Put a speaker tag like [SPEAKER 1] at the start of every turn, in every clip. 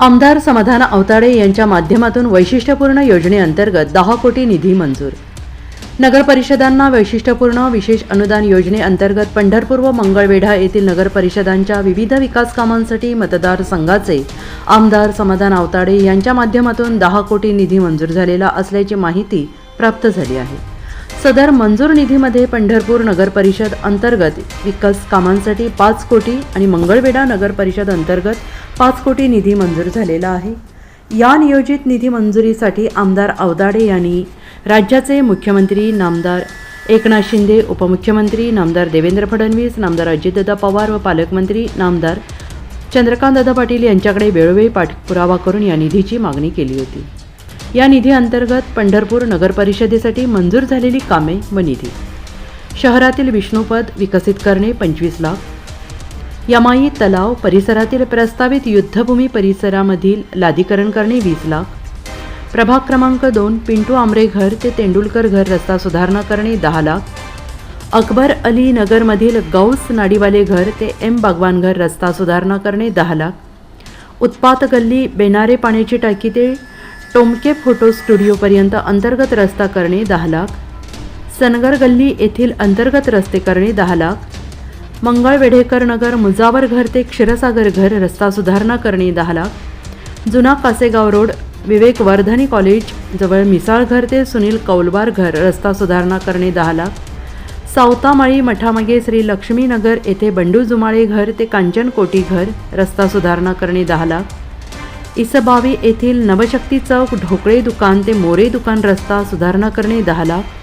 [SPEAKER 1] आमदार समाधान अवताडे यांच्या माध्यमातून वैशिष्ट्यपूर्ण योजनेअंतर्गत दहा कोटी निधी मंजूर. नगरपरिषदांना वैशिष्ट्यपूर्ण विशेष अनुदान योजनेअंतर्गत पंढरपूर व मंगळवेढा येथील नगरपरिषदांच्या विविध विकास कामांसाठी मतदारसंघाचे आमदार समाधान अवताडे यांच्या माध्यमातून दहा कोटी निधी मंजूर झालेला असल्याची माहिती प्राप्त झाली आहे. सदर मंजूर निधीमध्ये पंढरपूर नगरपरिषद अंतर्गत विकास कामांसाठी पाच कोटी आणि मंगळवेढा नगरपरिषद अंतर्गत पाच कोटी निधी मंजूर झालेला आहे. या नियोजित निधी मंजुरीसाठी आमदार अवदाडे यांनी राज्याचे मुख्यमंत्री नामदार एकनाथ शिंदे उपमुख्यमंत्री नामदार देवेंद्र फडणवीस नामदार अजितदादा पवार व पालकमंत्री नामदार चंद्रकांतदादा पाटील यांच्याकडे वेळोवेळी पाठपुरावा करून या निधीची मागणी केली होती. या निधी अंतर्गत पंढरपूर नगरपरिषदेसाठी मंजूर झालेली कामे व निधी. शहरातील विष्णुपद विकसित करणे पंचवीस लाख यमाई तलाव परिसरातील प्रस्तावित युद्धभूमी परिसरामधील लादीकरण करणे वीस लाख प्रभाग क्रमांक दोन पिंटू आमरे घर ते तेंडुलकर घर रस्ता सुधारणा करणे दहा लाख. अकबर अली नगरमधील गौस नाडीवाले घर ते एम बागवान घर रस्ता सुधारणा करणे दहा लाख. उत्पात गल्ली बेनारे पाण्याची टाकी ते टोमके फोटो स्टुडिओपर्यंत अंतर्गत रस्ता करणे दहा लाख. सनगर गल्ली येथील अंतर्गत रस्ते करणे दहा लाख. मंगळवेढेकर नगर मुजावर घर ते क्षीरसागर घर रस्ता सुधारणा करणे दहा लाख जुना कासेगाव रोड विवेक वर्धनी कॉलेज जवळ मिसाळघर ते सुनील कौलबार घर रस्ता सुधारणा करणे दहा लाख सावतामाळी मठामागे श्री लक्ष्मीनगर येथे बंडू जुमाळे घर ते कांचन कोटी घर रस्ता सुधारणा करणे दहा लाख इसबावी येथील नवशक्ती चौक ढोकळे दुकान ते मोरे दुकान रस्ता सुधारणा करणे दहा लाख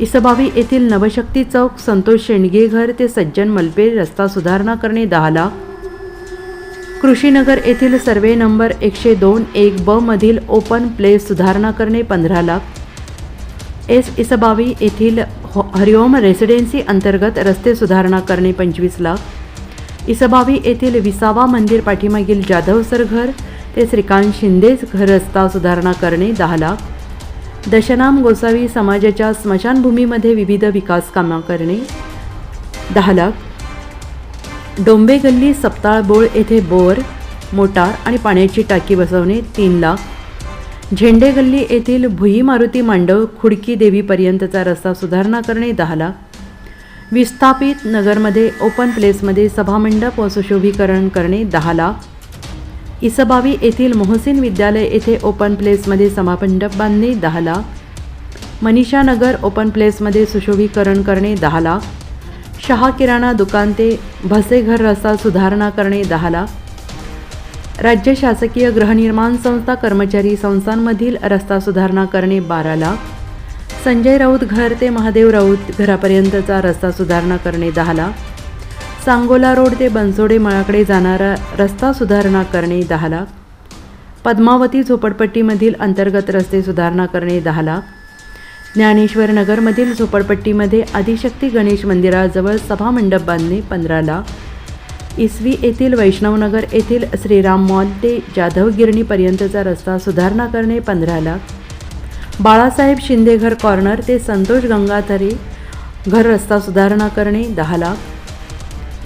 [SPEAKER 1] इसबावी येथील नवशक्ती चौक संतोष शेंडगे घर ते सज्जन मलपे रस्ता सुधारणा करणे दहा लाख कृषीनगर येथील सर्वे नंबर एकशे दोन एक ब मधील ओपन प्लेस सुधारणा करणे पंधरा लाख. एस इसबावी येथील हो, हरिओम रेसिडेन्सी अंतर्गत रस्ते सुधारणा करणे पंचवीस लाख. इसबावी येथील विसावा मंदिर पाठीमागील जाधव सर घर ते श्रीकांत शिंदेच घर रस्ता सुधारणा करणे दहा लाख. दशनाम गोसावी समाजाच्या स्मशानभूमीमध्ये विविध विकास कामं करणे. दहा लाख. डोंबे गल्ली सप्ताळबोळ येथे बोर मोटार आणि पाण्याची टाकी बसवणे तीन लाख. झेंडे गल्ली येथील भुई मारुती मांडव खुडकी देवीपर्यंतचा रस्ता सुधारणा करणे दहा लाख. विस्थापित नगरमध्ये ओपन प्लेसमध्ये सभामंडप व सुशोभीकरण करणे दहा लाख. इसबावी येथील मोहसिन विद्यालय येथे ओपन प्लेसमध्ये समामंडप बांधणे दहा लाख मनीषा नगर ओपन प्लेसमध्ये सुशोभीकरण करणे दहा लाख शहा किराणा दुकान ते भसेघर रस्ता सुधारणा करणे दहा लाख राज्य शासकीय गृहनिर्माण संस्था कर्मचारी संस्थांमधील रस्ता सुधारणा करणे बारा लाख संजय राऊत घर ते महादेव राऊत घरापर्यंतचा रस्ता सुधारणा करणे दहा लाख सांगोला रोड ते बनसोडे मळाकडे जाणारा रस्ता सुधारणा करणे दहा लाख. पद्मावती झोपडपट्टीमधील अंतर्गत रस्ते सुधारणा करणे दहा लाख. ज्ञानेश्वर नगरमधील झोपडपट्टीमध्ये आदिशक्ती गणेश मंदिराजवळ सभामंडप बांधणे पंधरा लाख. इसवी येथील वैष्णवनगर येथील श्रीराम मॉल ते जाधवगिरणीपर्यंतचा रस्ता सुधारणा करणे पंधरा लाख. बाळासाहेब शिंदेघर कॉर्नर ते संतोष गंगाधरे घर रस्ता सुधारणा करणे दहा lakh.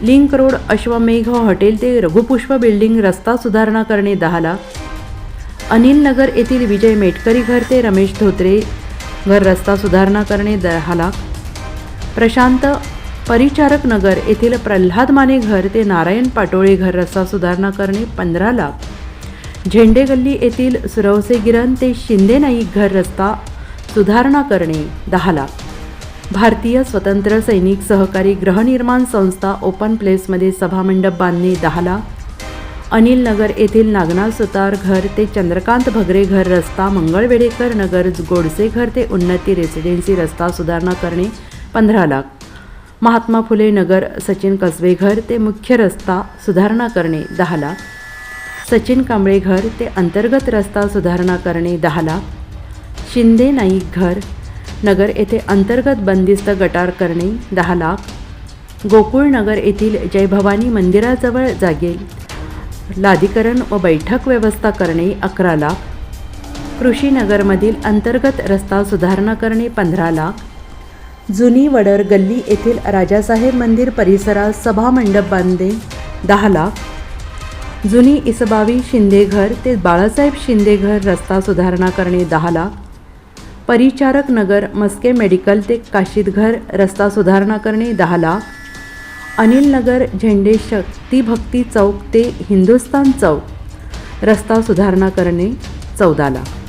[SPEAKER 1] Link road Ashwamegh hotel ते रघुपुष्प बिल्डिंग रस्ता सुधारणा करणे दहा लाख अनिल नगर येथील विजय मेटकरी घर ते रमेश धोत्रे घर रस्ता सुधारणा करणे दहा लाख प्रशांत परिचारक नगर येथील प्रल्हाद माने घर ते नारायण पाटोळे घर रस्ता सुधारणा करणे पंधरा लाख. झेंडे गल्ली येथील सुरवसे गिरण ते शिंदे नाईक घर रस्ता सुधारणा करणे दहा लाख. भारतीय स्वतंत्र सैनिक सहकारी गृहनिर्माण संस्था ओपन प्लेसमध्ये सभामंडप बांधणे दहा लाख अनिल नगर येथील नागनाथ सुतार घर ते चंद्रकांत भगरे घर रस्ता मंगळवेढेकर नगर गोडसे घर ते उन्नती रेसिडेन्सी रस्ता सुधारणा करणे पंधरा लाख. महात्मा फुले नगर सचिन कसबे घर ते मुख्य रस्ता सुधारणा करणे दहा लाख. सचिन कांबळे घर ते अंतर्गत रस्ता सुधारणा करणे दहा लाख. शिंदे नाईक घर नगर येथे अंतर्गत बंदिस्त गटार करणे दहा लाख. गोकुळ नगर येथील जय भवानी मंदिराजवळ जागेल लादीकरण व बैठक व्यवस्था करणे अकरा लाख. कृषीनगरमधील अंतर्गत रस्ता सुधारणा करणे पंधरा लाख. जुनी वडर गल्ली येथील राजासाहेब मंदिर परिसरात सभामंडप बांधणे दहा लाख. जुनी इसबावी शिंदेघर ते बाळासाहेब शिंदेघर रस्ता सुधारणा करणे दहा लाख. परिचारक नगर मस्के मेडिकल ते काशीदघर रस्ता सुधारणा करणे दहा लाख. अनिल नगर झेंडे शक्ती भक्ती चौक ते हिंदुस्तान चौक. रस्ता सुधारणा करणे चौदा लाख.